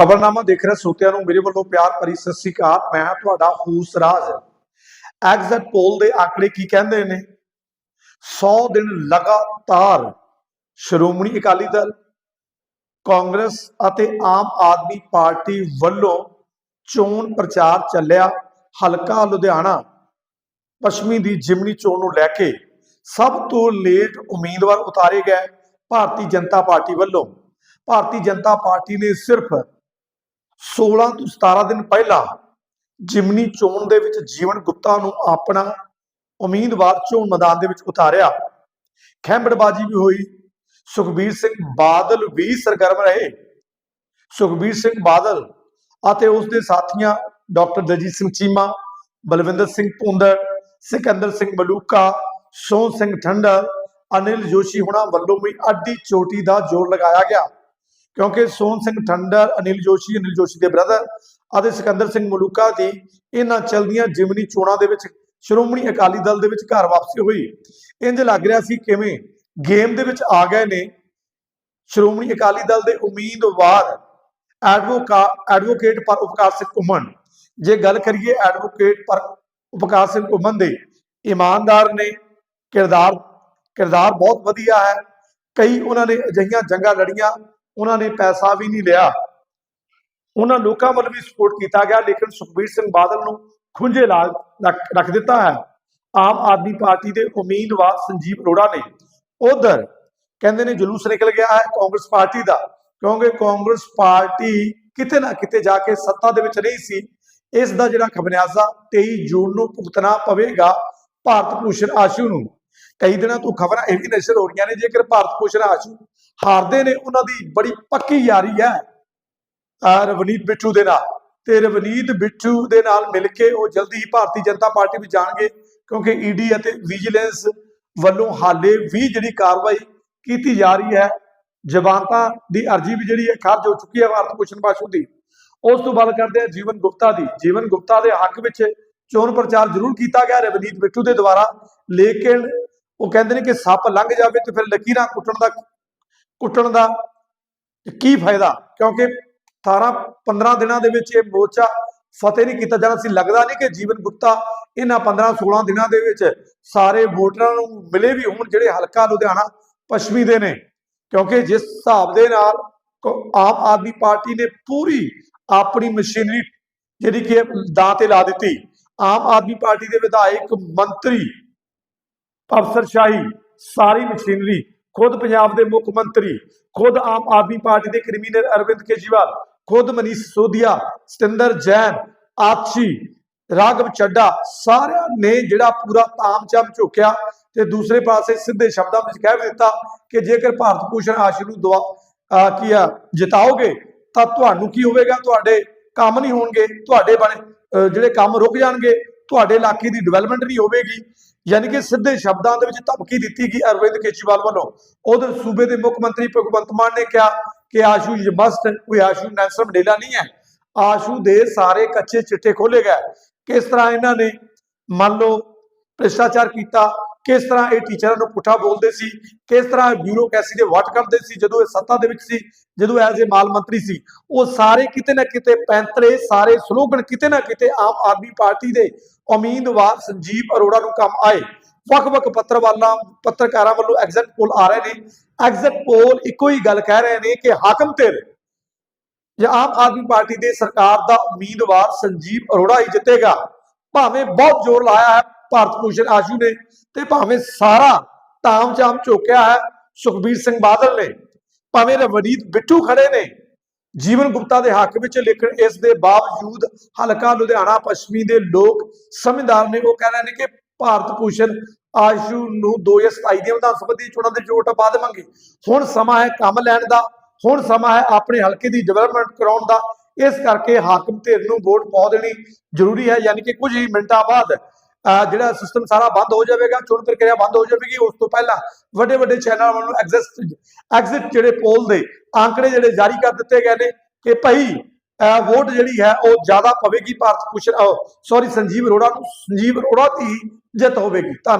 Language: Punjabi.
ਖਬਰਨਾਮਾ ਦੇਖ ਰਹੇ ਸੋਤਿਆਂ ਨੂੰ ਮੇਰੇ ਵੱਲੋਂ ਪਿਆਰ ਭਰੀ ਸਤਿ ਸ੍ਰੀ ਅਕਾਲ। ਮੈਂ ਤੁਹਾਡਾ ਹੂਸ ਰਾਜ। ਐਗਜ਼ਿਟ ਪੋਲ ਦੇ ਆંકੜੇ ਕੀ ਕਹਿੰਦੇ ਨੇ? 100 ਦਿਨ ਲਗਾਤਾਰ ਸ਼੍ਰੋਮਣੀ ਅਕਾਲੀ ਦਲ, ਕਾਂਗਰਸ ਅਤੇ ਆਮ ਆਦਮੀ ਪਾਰਟੀ ਵੱਲੋਂ ਚੋਣ ਪ੍ਰਚਾਰ ਚੱਲਿਆ। ਹਲਕਾ ਲੁਧਿਆਣਾ, ਪੱਛਮੀ ਦੀ ਜਿਮਨੀ ਚੋਣ ਨੂੰ ਲੈ ਕੇ ਸਭ ਤੋਂ ਲੇਟ ਉਮੀਦਵਾਰ ਉਤਾਰੇ ਗਏ ਭਾਰਤੀ ਜਨਤਾ ਪਾਰਟੀ ਵੱਲੋਂ। ਭਾਰਤੀ ਜਨਤਾ ਪਾਰਟੀ ਨੇ ਸਿਰਫ 16 ਤੋਂ 17 ਦਿਨ ਪਹਿਲਾਂ ਜਿਮਨੀ ਚੋਣ ਦੇ ਵਿੱਚ ਜੀਵਨ ਗੁਪਤਾ ਨੂੰ ਆਪਣਾ ਉਮੀਦਵਾਰ ਚੋਣ ਮੈਦਾਨ ਦੇ ਵਿੱਚ ਉਤਾਰਿਆ। ਖੈਂਬੜਬਾਜੀ ਵੀ ਹੋਈ। ਸੁਖਬੀਰ ਸਿੰਘ ਬਾਦਲ ਵੀ ਸਰਗਰਮ ਰਹੇ। ਸੁਖਬੀਰ ਸਿੰਘ ਬਾਦਲ ਅਤੇ ਉਸ ਦੇ ਸਾਥੀਆਂ ਡਾਕਟਰ ਦਲਜੀਤ ਸਿੰਘ ਚੀਮਾ, ਬਲਵਿੰਦਰ ਸਿੰਘ ਭੁੰਦੜ, ਸਿਕੰਦਰ ਸਿੰਘ ਮਲੂਕਾ ਸੋਹਣ ਸਿੰਘ ਠੰਡਰ ਅਨਿਲ ਜੋਸ਼ੀ ਹੁਣਾਂ ਵੱਲੋਂ ਵੀ ਅੱਡੀ ਚੋਟੀ ਦਾ ਜ਼ੋਰ ਲਗਾਇਆ ਗਿਆ। ਕਿਉਂਕਿ ਸੋਹਣ ਸਿੰਘ ਠੰਡਰ ਅਨਿਲ ਜੋਸ਼ੀ ਅਨਿਲ ਜੋਸ਼ੀ ਦੇ ਬ੍ਰਦਰ ਅਤੇ ਸਿਕੰਦਰ ਸਿੰਘ ਮਲੂਕਾ ਦੀ ਇਹਨਾਂ ਚਲਦੀਆਂ ਜਿਮਨੀ ਚੋਣਾਂ ਦੇ ਵਿੱਚ ਸ਼੍ਰੋਮਣੀ ਅਕਾਲੀ ਦਲ ਦੇ ਵਿੱਚ ਘਰ ਵਾਪਸੀ ਹੋਈ। ਇੰਜ ਲੱਗ ਰਿਹਾ ਸੀ ਕਿਵੇਂ ਗੇਮ ਦੇ ਵਿੱਚ ਆ ਗਏ ਨੇ ਸ਼੍ਰੋਮਣੀ ਅਕਾਲੀ ਦਲ ਦੇ ਉਮੀਦਵਾਰ ਐਡਵੋਕਾ ਐਡਵੋਕੇਟ ਪਰ ਉਪਕਾਰ ਸਿੰਘ ਘੁੰਮਣ। ਜੇ ਗੱਲ ਕਰੀਏ ਐਡਵੋਕੇਟ ਪਰ ਉਪਕਾਰ ਸਿੰਘ ਘੁੰਮਣ ਦੇ, ਇਮਾਨਦਾਰ ਨੇ, ਕਿਰਦਾਰ ਕਿਰਦਾਰ ਬਹੁਤ ਵਧੀਆ ਹੈ। ਕਈ ਉਹਨਾਂ ਨੇ ਅਜਿਹੀਆਂ ਜੰਗਾਂ ਲੜੀਆਂ ਉਹਨਾਂ ਨੇ ਪੈਸਾ ਵੀ ਨਹੀਂ ਲਿਆ। ਉਹਨਾਂ ਲੋਕਾਂ ਵੱਲ ਵੀ ਸਪੋਰਟ ਕੀਤਾ ਗਿਆ, ਲੇਕਿਨ ਸੁਖਬੀਰ ਸਿੰਘ ਬਾਦਲ ਨੂੰ ਖੁੰਝੇ ਲਾ ਰੱਖ- ਦਿੱਤਾ ਹੈ। ਆਮ ਆਦਮੀ ਪਾਰਟੀ ਦੇ ਉਮੀਦਵਾਰ ਸੰਜੀਵ ਅਰੋੜਾ ਨੇ ਉਧਰ ਕਹਿੰਦੇ ਨੇ ਜਲੂਸ ਨਿਕਲ ਗਿਆ ਹੈ ਕਾਂਗਰਸ ਪਾਰਟੀ ਦਾ, ਕਿਉਂਕਿ ਕਾਂਗਰਸ ਪਾਰਟੀ ਕਿਤੇ ਨਾ ਕਿਤੇ ਜਾ ਕੇ ਸੱਤਾ ਦੇ ਵਿੱਚ ਨਹੀਂ ਸੀ। ਇਸ ਦਾ ਜਿਹੜਾ ਖਮਿਆਜ਼ਾ 23 ਜੂਨ ਨੂੰ ਭੁਗਤਣਾ ਪਵੇਗਾ ਭਾਰਤ ਭੂਸ਼ਣ ਆਸ਼ੂ ਨੂੰ। ਕਈ ਦਿਨਾਂ ਤੋਂ ਖਬਰਾਂ ਇਹ ਵੀ ਨਸ਼ਰ ਹੋ ਰਹੀਆਂ ਨੇ, ਜੇਕਰ ਭਾਰਤ ਭੂਸ਼ਣ ਆਸ਼ੂ ਹਾਰਦੇ ਨੇ, ਉਹਨਾਂ ਦੀ ਬੜੀ ਪੱਕੀ ਯਾਰੀ ਹੈ। ਰਵਨੀਤ ਬਿੱਟੂ ਦੇ ਨਾਲ। ਤੇ ਰਵਨੀਤ ਬਿੱਟੂ ਦੇ ਨਾਲ ਮਿਲ ਕੇ ਉਹ ਜਲਦੀ ਹੀ ਭਾਰਤੀ ਜਨਤਾ ਪਾਰਟੀ ਵਿੱਚ ਜਾਣਗੇ, ਕਿਉਂਕਿ ਈਡੀ ਅਤੇ ਵਿਜੀਲੈਂਸ ਵੱਲੋਂ ਹਾਲੇ ਵੀ ਜਿਹੜੀ ਕਾਰਵਾਈ ਕੀਤੀ ਜਾ ਰਹੀ ਹੈ ਜ਼ਮਾਨਤਾਂ ਦੀ ਅਰਜ਼ੀ ਵੀ ਜਿਹੜੀ ਹੈ, ਖਾਰਜ ਹੋ ਚੁੱਕੀ ਹੈ ਭਾਰਤ ਭੂਸ਼ਣ ਬਾਸ਼ੂ ਦੀ। ਉਸ ਤੋਂ ਬਾਅਦ ਕਰਦੇ ਆ ਜੀਵਨ ਗੁਪਤਾ ਦੀ। ਜੀਵਨ ਗੁਪਤਾ ਦੇ ਹੱਕ ਵਿੱਚ ਚੋਣ ਪ੍ਰਚਾਰ ਜ਼ਰੂਰ ਕੀਤਾ ਗਿਆ ਰਵਨੀਤ ਬਿੱਟੂ ਦੇ ਦੁਆਰਾ। ਲੇਕਿਨ ਉਹ ਕਹਿੰਦੇ ਨੇ ਕਿ ਸੱਪ ਲੰਘ ਜਾਵੇ ਤੇ ਫਿਰ ਲਕੀਰਾਂ ਕੁੱਟਣ ਦਾ ਕੁੱਟਣ ਦਾ ਕੀ ਫਾਇਦਾ? ਕਿਉਂਕਿ 18 15 ਦਿਨਾਂ ਦੇ ਵਿੱਚ ਇਹ ਮੋਰਚਾ ਫਤਿਹ ਨਹੀਂ ਕੀਤਾ ਜਾਣਾ ਸੀ ਲੱਗਦਾ ਨਹੀਂ ਕਿ ਜੀਵਨ ਗੁਪਤਾ ਇਹਨਾਂ 15 16 ਦਿਨਾਂ ਦੇ ਵਿੱਚ ਸਾਰੇ ਵੋਟਰਾਂ ਨੂੰ ਮਿਲੇ ਵੀ ਹੋਣ, ਜਿਹੜੇ ਹਲਕਾ ਲੁਧਿਆਣਾ ਪੱਛਮੀ ਦੇ ਨੇ। ਕਿਉਂਕਿ ਜਿਸ ਹਿਸਾਬ ਦੇ ਨਾਲ ਕ- ਆਮ ਆਦਮੀ ਪਾਰਟੀ ਨੇ ਪੂਰੀ ਆਪਣੀ ਮਸ਼ੀਨਰੀ ਜਿਹੜੀ ਕਿ ਦਾਅ ਤੇ ਲਾ ਦਿੱਤੀ। ਆਮ ਆਦਮੀ ਪਾਰਟੀ ਦੇ ਵਿਧਾਇਕ, ਮੰਤਰੀ, ਅਫਸਰਸ਼ਾਹੀ, ਸਾਰੀ ਮਸ਼ੀਨਰੀ ਖੁਦ ਪੰਜਾਬ ਦੇ ਮੁੱਖ ਮੰਤਰੀ, ਖੁਦ ਆਮ ਆਦਮੀ ਪਾਰਟੀ ਦੇ ਕਨਵੀਨਰ ਅਰਵਿੰਦ ਕੇਜਰੀਵਾਲ, ਖੁਦ ਮਨੀਸ਼ ਸੋਧੀਆ ਸਤਿੰਦਰ ਜੈਨ, ਆਤਸ਼ੀ, ਰਾਘਵ ਚੱਡਾ, ਸਾਰਿਆਂ ਨੇ ਜਿਹੜਾ ਪੂਰਾ ਤਾਮਚਾਮ ਝੋਕਿਆ ਤੇ ਦੂਸਰੇ ਪਾਸੇ ਸਿੱਧੇ ਸ਼ਬਦਾਂ ਵਿੱਚ ਕਹਿ ਵੀ ਦਿੱਤਾ ਕਿ ਜੇਕਰ ਭਾਰਤ ਭੂਸ਼ਣ ਆਸ਼ੂ ਨੂੰ ਦੁਆ ਕੀ ਆ, ਜਿਤਾਓਗੇ, ਤਾਂ ਤੁਹਾਨੂੰ ਕੀ ਹੋਵੇਗਾ? ਤੁਹਾਡੇ ਕੰਮ ਨਹੀਂ ਹੋਣਗੇ, ਤੁਹਾਡੇ ਬਣੇ ਜਿਹੜੇ ਕੰਮ ਰੁਕ ਜਾਣਗੇ ਤੁਹਾਡੇ ਇਲਾਕੇ ਦੀ ਡਿਵੈਲਪਮੈਂਟ ਨਹੀਂ ਹੋਵੇਗੀ, ਯਾਨੀ ਕਿ ਸਿੱਧੇ ਸ਼ਬਦਾਂ ਦੇ ਵਿੱਚ ਧਮਕੀ ਦਿੱਤੀ ਗਈ ਅਰਵਿੰਦ ਕੇਜਰੀਵਾਲ ਵੱਲੋਂ। ਉਧਰ ਸੂਬੇ ਦੇ ਮੁੱਖ ਮੰਤਰੀ ਭਗਵੰਤ ਮਾਨ ਨੇ ਕਿਹਾ ਕਿ ਆਸ਼ੂ ਯੂ ਮਸਟ ਕੋਈ ਆਸ਼ੂ ਨੈਲਸਨ ਮੰਡੇਲਾ ਨਹੀਂ ਹੈ। ਆਸ਼ੂ ਦੇ ਸਾਰੇ ਕੱਚੇ ਚਿੱਟੇ ਖੋਲੇ ਗਏ। ਕਿਸ ਤਰ੍ਹਾਂ ਇਹਨਾਂ ਨੇ, ਮੰਨ ਲਓ, ਭ੍ਰਿਸ਼ਟਾਚਾਰ ਕੀਤਾ ਕਿਸ ਤਰ੍ਹਾਂ ਇਹ ਟੀਚਰਾਂ ਨੂੰ ਪੁੱਠਾ ਬੋਲਦੇ ਸੀ, ਕਿਸ ਤਰ੍ਹਾਂ ਬਿਊਰੋਕ੍ਰੇਸੀ ਦੇ ਵੱਟ ਕਰਦੇ ਸੀ, ਜਦੋਂ ਇਹ ਸੱਤਾ ਦੇ ਵਿੱਚ ਸੀ, ਜਦੋਂ ਐਜ਼ ਏ ਮਾਲ ਮੰਤਰੀ ਸੀ, ਉਹ ਸਾਰੇ ਕਿਤੇ ਨਾ ਕਿਤੇ ਪੈਂਤਰੇ, ਸਾਰੇ ਸਲੋਗਨ ਕਿਤੇ ਨਾ ਕਿਤੇ ਆਮ ਆਦਮੀ ਪਾਰਟੀ ਦੇ ਉਮੀਦਵਾਰ ਸੰਜੀਵ ਅਰੋੜਾ ਨੂੰ ਕੰਮ ਆਏ। ਵੱਖ-ਵੱਖ ਪੱਤਰਵਾਲਾਂ, ਪੱਤਰਕਾਰਾਂ ਵੱਲੋਂ ਐਗਜ਼ਿਟ ਪੋਲ ਆ ਰਹੇ ਨੇ। ਐਗਜ਼ਿਟ ਪੋਲ ਇੱਕੋ ਹੀ ਗੱਲ ਕਹਿ ਰਹੇ ਨੇ ਕਿ ਹਾਕਮ ਤੇਰੇ ਜਾਂ ਆਮ ਆਦਮੀ ਪਾਰਟੀ ਦੇ ਸਰਕਾਰ ਦਾ ਉਮੀਦਵਾਰ ਸੰਜੀਵ ਅਰੋੜਾ ਹੀ ਜਿੱਤੇਗਾ। ਭਾਵੇਂ ਬਹੁਤ ਜ਼ੋਰ ਲਾਇਆ ਹੈ ਭਾਰਤ ਭੂਸ਼ਣ ਆਸ਼ੂ ਨੇ ਤੇ ਭਾਵੇਂ ਸਾਰਾ ਤਾਮਝਾਮ ਝੋਕਿਆ ਹੈ, ਸੁਖਬੀਰ ਸਿੰਘ ਬਾਦਲ ਨੇ, ਭਾਵੇਂ ਰਵਨੀਤ ਬਿੱਟੂ ਖੜੇ ਨੇ, ਜੀਵਨ ਗੁਪਤਾ ਦੇ ਹੱਕ ਵਿੱਚ, ਲੇਕਿਨ ਇਸ ਦੇ ਬਾਵਜੂਦ ਹਲਕਾ ਲੁਧਿਆਣਾ ਪੱਛਮੀ ਦੇ ਲੋਕ ਸਮਝਦਾਰ ਨੇ, ਉਹ ਕਹਿ ਰਹੇ ਨੇ ਕਿ ਭਾਰਤ ਭੂਸ਼ਣ ਆਸ਼ੂ ਨੂੰ 2027 ਦੀਆਂ ਵਿਧਾਨ ਸਭਾ ਦੀਆਂ ਚੋਣਾਂ ਦੇ ਵੋਟ ਪਾ ਦੇਵਾਂਗੇ ਹੁਣ ਸਮਾਂ ਹੈ ਕੰਮ ਲੈਣ ਦਾ, ਹੁਣ ਸਮਾਂ ਹੈ ਆਪਣੇ ਹਲਕੇ ਦੀ ਡਿਵੈਲਪਮੈਂਟ ਕਰਾਉਣ ਦਾ। ਇਸ ਕਰਕੇ ਹਾਕਮ ਧਿਰ ਨੂੰ ਵੋਟ ਪਾ ਦੇਣੀ ਜ਼ਰੂਰੀ ਹੈ, ਯਾਨੀ ਕਿ ਕੁਝ ਹੀ ਮਿੰਟਾਂ ਬਾਅਦ ਜਿਹੜਾ ਸਿਸਟਮ ਸਾਰਾ ਬੰਦ ਹੋ ਜਾਵੇਗਾ, ਚੋਣ ਪ੍ਰਕਿਰਿਆ ਬੰਦ ਹੋ ਜਾਵੇਗੀ, ਉਸ ਤੋਂ ਪਹਿਲਾਂ ਵੱਡੇ ਵੱਡੇ ਚੈਨਲਾਂ ਵੱਲੋਂ ਐਗਜ਼ਿਟ ਐਗਜ਼ਿਟ ਜਿਹੜੇ ਪੋਲ ਦੇ ਆંકੜੇ ਜਿਹੜੇ ਜਾਰੀ ਕਰ ਦਿੱਤੇ ਗਏ ਨੇ ਕਿ ਭਾਈ, ਅਹ ਵੋਟ ਜਿਹੜੀ ਹੈ ਉਹ ਜ਼ਿਆਦਾ ਪਵੇਗੀ, ਭਾਰਤ ਭੂਸ਼ਣ ਸੌਰੀ ਸੰਜੀਵ ਅਰੋੜਾ ਨੂੰ, ਸੰਜੀਵ ਅਰੋੜਾ ਦੀ ਜਿੱਤ ਹੋਵੇਗੀ। ਧੰਨਵਾਦ।